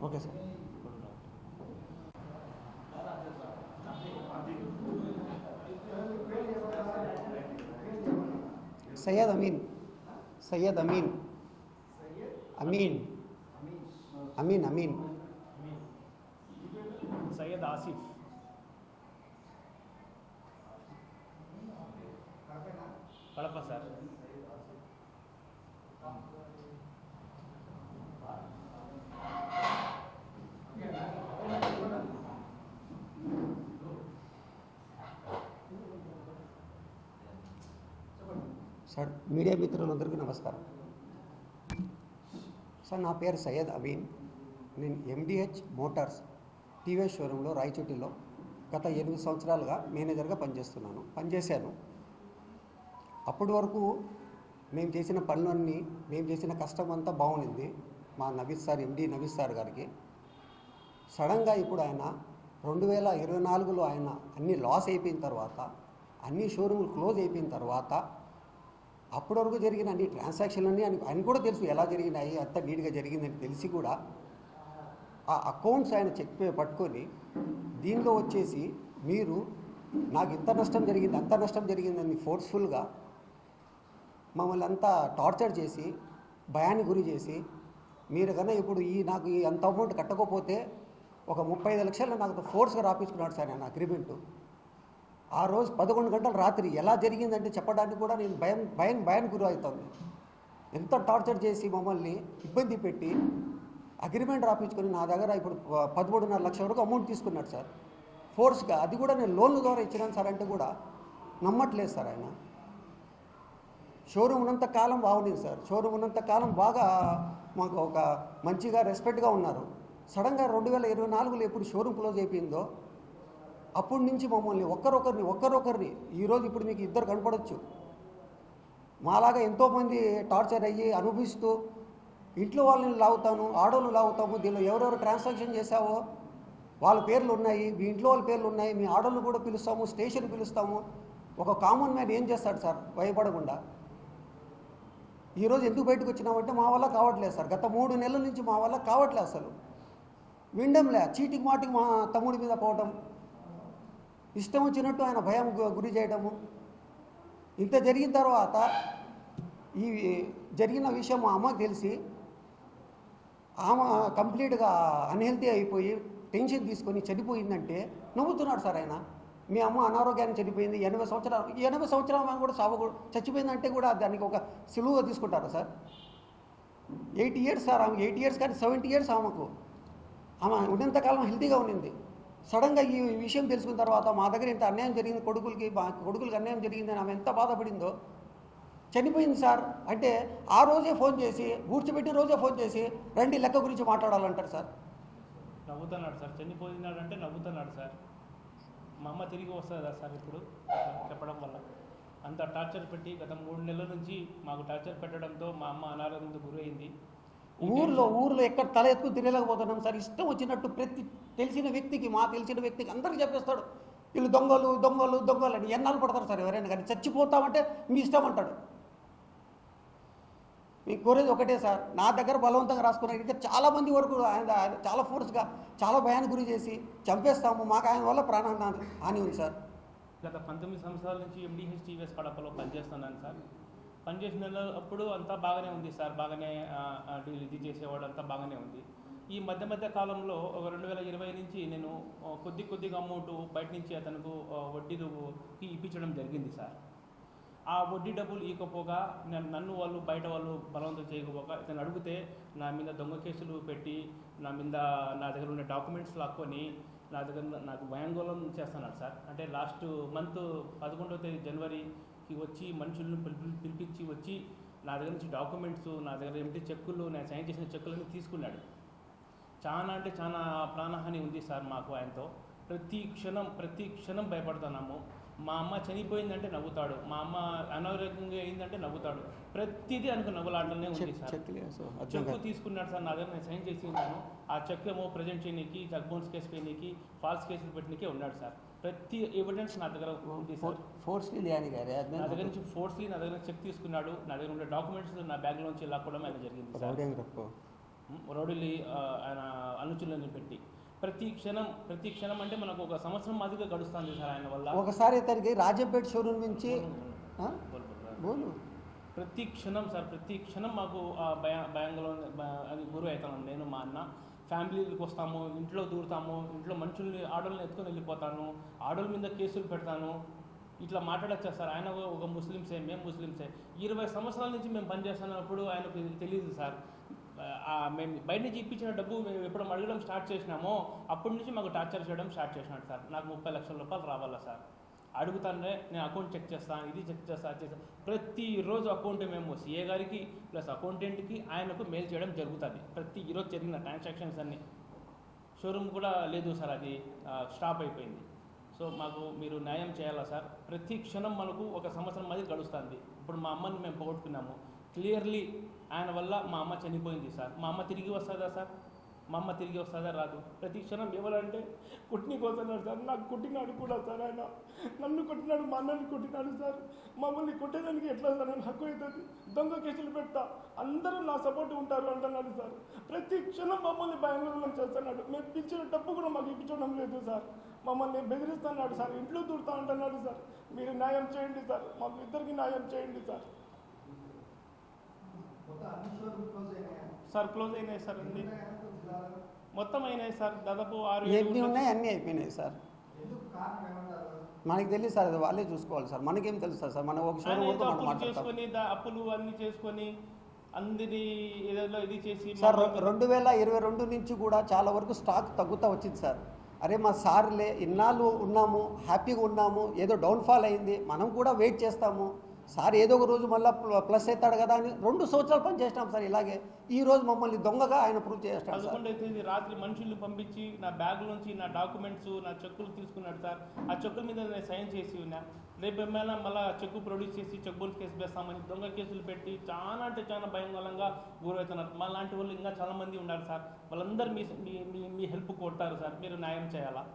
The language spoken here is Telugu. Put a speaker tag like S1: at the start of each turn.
S1: Okay sir. Syed Ameen. Syed Ameen. Ameen. Ameen Ameen.
S2: Syed Asif. கலப்பா sir.
S1: Sir media మిత్రులందరికీ నమస్కారం. సార్ నా పేరు సయ్యద్ అబీన్ నేను ఎండిహెచ్ మోటార్స్ టీవీఎస్ షోరూంలో రాయచోటిలో గత ఎనిమిది సంవత్సరాలుగా మేనేజర్గా పనిచేస్తున్నాను. పనిచేశాను. అప్పటి వరకు మేము చేసిన పనులన్నీ మేము చేసిన కష్టం అంతా బాగుంది మా Naveed sir MD Naveed sir గారికి. సడన్గా ఇప్పుడు ఆయన రెండు వేల ఇరవై నాలుగులో ఆయన అన్ని లాస్ అయిపోయిన తర్వాత అన్ని షోరూములు క్లోజ్ అయిపోయిన తర్వాత అప్పటి వరకు జరిగిన అన్ని ట్రాన్సాక్షన్లన్నీ అని ఆయన కూడా తెలుసు. ఎలా జరిగినాయి అంత నీట్గా జరిగిందని తెలిసి కూడా ఆ అకౌంట్స్ ఆయన చెక్ పట్టుకొని దీనిలో వచ్చేసి మీరు నాకు ఇంత నష్టం జరిగింది అంత నష్టం జరిగిందని ఫోర్స్ఫుల్గా మమ్మల్ని అంతా టార్చర్ చేసి భయానికి గురి చేసి మీరు కన్నా ఇప్పుడు ఈ నాకు ఈ అంత అమౌంట్ కట్టకపోతే ఒక ముప్పై ఐదు లక్షలు నాకు ఫోర్స్గా రాపించుకున్నాడు సార్ ఆయన అగ్రిమెంటు. ఆ రోజు పదకొండు గంటల రాత్రి ఎలా జరిగిందంటే చెప్పడానికి కూడా నేను భయం భయం భయం గురి అవుతుంది ఎంత టార్చర్ చేసి మమ్మల్ని ఇబ్బంది పెట్టి అగ్రిమెంట్ రాపించుకొని నా దగ్గర ఇప్పుడు పదమూడున్నర లక్షల వరకు అమౌంట్ తీసుకున్నాడు సార్. ఫోర్స్గా అది కూడా నేను లోన్ల ద్వారా ఇచ్చినాను సార్ అంటే కూడా నమ్మట్లేదు సార్ ఆయన. షోరూమ్ ఉన్నంత కాలం బాగుండేది సార్. షోరూమ్ ఉన్నంత కాలం బాగా మాకు ఒక మంచిగా రెస్పెక్ట్గా ఉన్నారు. సడన్గా రెండు వేల ఇరవై నాలుగులో ఎప్పుడు షోరూమ్ క్లోజ్ అయిపోయిందో అప్పటి నుంచి మమ్మల్ని ఒక్కరొకరిని ఒక్కరొకరిని ఈరోజు ఇప్పుడు మీకు ఇద్దరు కనపడవచ్చు మాలాగా ఎంతోమంది టార్చర్ అయ్యి అనుభవిస్తూ ఇంట్లో వాళ్ళని లాగుతాను ఆడోళ్ళు లాగుతాము దీనిలో ఎవరెవరు ట్రాన్సాక్షన్ చేశావో వాళ్ళ పేర్లు ఉన్నాయి మీ ఇంట్లో వాళ్ళ పేర్లు ఉన్నాయి మీ ఆడోళ్ళు కూడా పిలుస్తాము స్టేషన్ పిలుస్తాము. ఒక కామన్ మ్యాన్ ఏం చేస్తాడు సార్? భయపడకుండా. ఈరోజు ఎందుకు బయటకు వచ్చినామంటే మా వల్ల కావట్లేదు సార్. గత మూడు నెలల నుంచి మా వల్ల కావట్లేదు అసలు. విండంలే చీటికి మాటికి మా తమ్ముడి మీద పోవటం ఇష్టం వచ్చినట్టు ఆయన భయం గురి చేయడము. ఇంత జరిగిన తర్వాత ఈ జరిగిన విషయం మా అమ్మకి తెలిసి ఆమె కంప్లీట్గా అన్హెల్తీ అయిపోయి టెన్షన్ తీసుకొని చనిపోయిందంటే నవ్వుతున్నాడు సార్ ఆయన. మీ అమ్మ అనారోగ్యాన్ని చనిపోయింది ఎనభై సంవత్సరాలు ఎనభై సంవత్సరాలు ఆమె కూడా సాగు చచ్చిపోయిందంటే కూడా దానికి ఒక సులువుగా తీసుకుంటారా సార్? ఎయిటీ ఇయర్స్ సార్ ఆమె ఎయిటీ ఇయర్స్ కానీ సెవెంటీ ఇయర్స్ ఆమెకు. ఆమె ఉన్నంతకాలం హెల్తీగా ఉండింది. సడన్గా ఈ విషయం తెలుసుకున్న తర్వాత మా దగ్గర ఇంత అన్యాయం జరిగింది కొడుకులకి కొడుకులకి అన్యాయం జరిగిందని ఆమె ఎంత బాధపడిందో. చనిపోయింది సార్. అంటే ఆ రోజే ఫోన్ చేసి కూర్చోబెట్టిన రోజే ఫోన్ చేసి రండి లెక్క గురించి మాట్లాడాలంటారు సార్.
S2: నవ్వుతున్నాడు సార్. చనిపోయినాడు అంటే నవ్వుతున్నాడు సార్. మా అమ్మ తిరిగి వస్తుందా సార్ ఇప్పుడు? చెప్పడం వల్ల. అంత టార్చర్ పెట్టి గత మూడు నెలల నుంచి మాకు టార్చర్ పెట్టడంతో మా అమ్మ అనారోగ్యంతో గురైంది.
S1: ఊర్లో ఊర్లో ఎక్కడ తల ఎత్తుకు తిరగలేకపోతున్నాం సార్. ఇష్టం వచ్చినట్టు ప్రతి తెలిసిన వ్యక్తికి మా తెలిసిన వ్యక్తికి అందరికీ చెప్పేస్తాడు. వీళ్ళు దొంగలు దొంగలు దొంగలు అని ఎన్నాళ్ళు పడతారు సార్ ఎవరైనా కానీ. చచ్చిపోతామంటే మీ ఇష్టం అంటాడు. మీకు కోరేది ఒకటే సార్. నా దగ్గర బలవంతంగా రాసుకున్నారు ఇంకా చాలా మంది వరకు ఆయన చాలా ఫోర్స్గా చాలా భయానికి గురి చేసి చంపేస్తాము. మాకు ఆయన వల్ల ప్రాణాన్ని హాని ఉంది సార్.
S2: గత పంతొమ్మిది సంవత్సరాల నుంచి ఎండిహెచ్ టీవీఎస్ కడపలో పనిచేస్తున్నాను సార్. పనిచేసిన అప్పుడు అంతా బాగానే ఉంది సార్. బాగానే ఇది చేసేవాడు అంతా బాగానే ఉంది. ఈ మధ్య మధ్య కాలంలో ఒక రెండు వేల ఇరవై నుంచి నేను కొద్ది కొద్దిగా అమౌంట్ బయట నుంచి అతనుకు వడ్డీ ఇప్పించడం జరిగింది సార్. ఆ వడ్డీ డబ్బులు ఇవ్వకపోగా నన్ను నన్ను వాళ్ళు బయట వాళ్ళు బలవంతం చేయకపోగా ఇతను అడిగితే నా మీద దొంగ కేసులు పెట్టి నా మీద నా దగ్గర ఉన్న డాక్యుమెంట్స్ లాక్కొని నా దగ్గర నాకు భయాంగోళం చేస్తున్నాడు సార్. అంటే లాస్ట్ మంత్ పదకొండవ తేదీ జనవరికి వచ్చి మనుషులను పిలిపి పిలిపించి వచ్చి నా దగ్గర నుంచి డాక్యుమెంట్స్ నా దగ్గర ఏమిటి చెక్కులు నేను సైన్ చేసిన చెక్కులన్నీ తీసుకున్నాడు. చాలా అంటే చాలా ప్రాణహాని ఉంది సార్ మాకు ఆయనతో. ప్రతి క్షణం ప్రతి క్షణం భయపడుతున్నాము. మా అమ్మ చనిపోయిందంటే నవ్వుతాడు. మా అమ్మ అనారోగ్యంగా అయిందంటే నవ్వుతాడు. ప్రతిదీ అనుకు నవ్వులాటనే ఉంది సార్. చెక్కు తీసుకున్నాడు సార్. నా దగ్గర నేను సైన్ చేసి ఉన్నాను. ఆ చెక్ ఏమో ప్రజెంట్ చేయడానికి జగ్బోన్స్ కేసు చేయడానికి ఫాల్స్ కేసులు పెట్టడానికి ఉన్నాడు సార్. ప్రతి ఎవిడెన్స్ నా దగ్గర ఉంది సార్.
S1: ఫోర్స్లీ లేని గారే?
S2: నా దగ్గర నుంచి ఫోర్స్లీ నా దగ్గర చెక్ తీసుకున్నాడు. నా దగ్గర ఉండే డాక్యుమెంట్స్ నా బ్యాగ్లోంచి లాక్కోవడం ఆయన జరిగింది సార్. రౌడీలు ఆయన అనుచరులను పెట్టి. ప్రతి క్షణం ప్రతి క్షణం అంటే మనకు ఒక సంవత్సరం మాదిరిగా గడుస్తుంది సార్ ఆయన వల్ల.
S1: ఒకసారి ఇతనికి రాజంపేట షోరూమ్ నుంచి? బోలు
S2: ప్రతి క్షణం సార్ ప్రతి క్షణం మాకు భయ భయంగా అది గురి అవుతాను నేను మా అన్న ఫ్యామిలీకి వస్తాము ఇంట్లో దూరుతాము ఇంట్లో మనుషుల్ని ఆడోళ్ళని ఎత్తుకొని వెళ్ళిపోతాను ఆడోళ్ళ మీద కేసులు పెడతాను. ఇట్లా మాట్లాడచ్చా సార్? ఆయన ఒక ముస్లింసే మేము ముస్లింసే ఇరవై సంవత్సరాల నుంచి మేము పనిచేస్తున్నప్పుడు ఆయనకు తెలియదు సార్. మేము బయట నుంచి ఇప్పించిన డబ్బు మేము ఎప్పుడు అడగడం స్టార్ట్ చేసినామో అప్పటి నుంచి మాకు టార్చర్ చేయడం స్టార్ట్ చేసినాడు సార్. నాకు ముప్పై లక్షల రూపాయలు రావాలా సార్? అడుగుతానే నేను అకౌంట్ చెక్ చేస్తాను ఇది చెక్ చేస్తా అది చేస్తా. ప్రతిరోజు అకౌంట్ మేము సీఏ గారికి ప్లస్ అకౌంటెంట్కి ఆయనకు మెయిల్ చేయడం జరుగుతుంది. ప్రతి ఈరోజు జరిగిన ట్రాన్సాక్షన్స్ అన్నీ. షోరూమ్ కూడా లేదు సార్ అది స్టాప్ అయిపోయింది. సో మాకు మీరు న్యాయం చేయాలా సార్? ప్రతి క్షణం మనకు ఒక సంవత్సరం మధ్య గడుస్తుంది. ఇప్పుడు మా అమ్మని మేము పోగొట్టుకున్నాము. క్లియర్లీ ఆయన వల్ల మా అమ్మ చనిపోయింది సార్. మా అమ్మ తిరిగి వస్తుందా సార్? మా అమ్మ తిరిగి వస్తుందా? రాదు. ప్రతి క్షణం ఎవరంటే కుట్టిని కోసన్నాడు సార్. నాకు కుట్టినాడు కూడా సార్ ఆయన. నన్ను కొట్టినాడు మా అన్నని కొట్టినాడు సార్. మమ్మల్ని కొట్టేదానికి ఎట్లా సార్? నేను హక్కు అవుతుంది. దొంగ కేసులు పెడతా. అందరూ నా సపోర్ట్ ఉంటారు అంటున్నాడు సార్. ప్రతి క్షణం మమ్మల్ని భయంకరంగా చేస్తున్నాడు. మేము పిలిచిన డబ్బు కూడా మాకు ఇప్పించడం లేదు సార్. మమ్మల్ని బెదిరిస్తున్నాడు సార్. ఇంట్లో దూరుతా అంటున్నాడు సార్. మీరు న్యాయం చేయండి సార్. మాకు ఇద్దరికి న్యాయం చేయండి సార్. సార్ క్లోజ్ అయినాయి సార్ అన్ని. మొత్తం అయినాయి సార్. దాదాపు ఆరు ఏడు
S1: ఎన్ని
S2: ఉన్నాయి.
S1: అన్నీ అయిపోయినాయి సార్. మనకి తెలియదు సార్ అది వాళ్ళే చూసుకోవాలి సార్. మనకేం తెలుస్తుంది సార్ మనం ఒక
S2: చేసుకొని అప్పులు అన్ని చేసుకొని అందరి ఏదో ఇది చేసి
S1: సార్ రెండు వేల ఇరవై రెండు నుంచి కూడా చాలా వరకు స్టాక్ తగ్గుతూ వచ్చింది సార్. అరే మా సార్లే ఇన్నాళ్ళు ఉన్నాము హ్యాపీగా ఉన్నాము ఏదో డౌన్ఫాల్ అయింది మనం కూడా వెయిట్ చేస్తాము. సార్ ఏదో ఒక రోజు మళ్ళీ ప్లస్ అవుతాడు కదా అని రెండు సంవత్సరాలు పని చేసినాం సార్ ఇలాగే. ఈ రోజు మమ్మల్ని దొంగగా ఆయన ప్రూవ్ చేస్తాడు
S2: పదకొండు అయితే రాత్రి మనుషుల్ని పంపించి నా బ్యాగ్ నుంచి నా డాక్యుమెంట్స్ నా చెక్కులు తీసుకున్నాడు సార్. ఆ చెక్కుల మీద నేను సైన్ చేసి ఉన్నా. రేపు ఏమైనా మళ్ళీ చెక్కు ప్రొడ్యూస్ చేసి చెక్ బౌన్స్ కేసు వేస్తామని దొంగ కేసులు పెట్టి చాలా అంటే చాలా భయంకరంగా గురవుతున్నారు. మా లాంటి వాళ్ళు ఇంకా చాలామంది ఉన్నారు సార్. వాళ్ళందరూ మీ మీ మీ- మీ హెల్ప్ కొడతారు సార్. మీరు న్యాయం చేయాలా?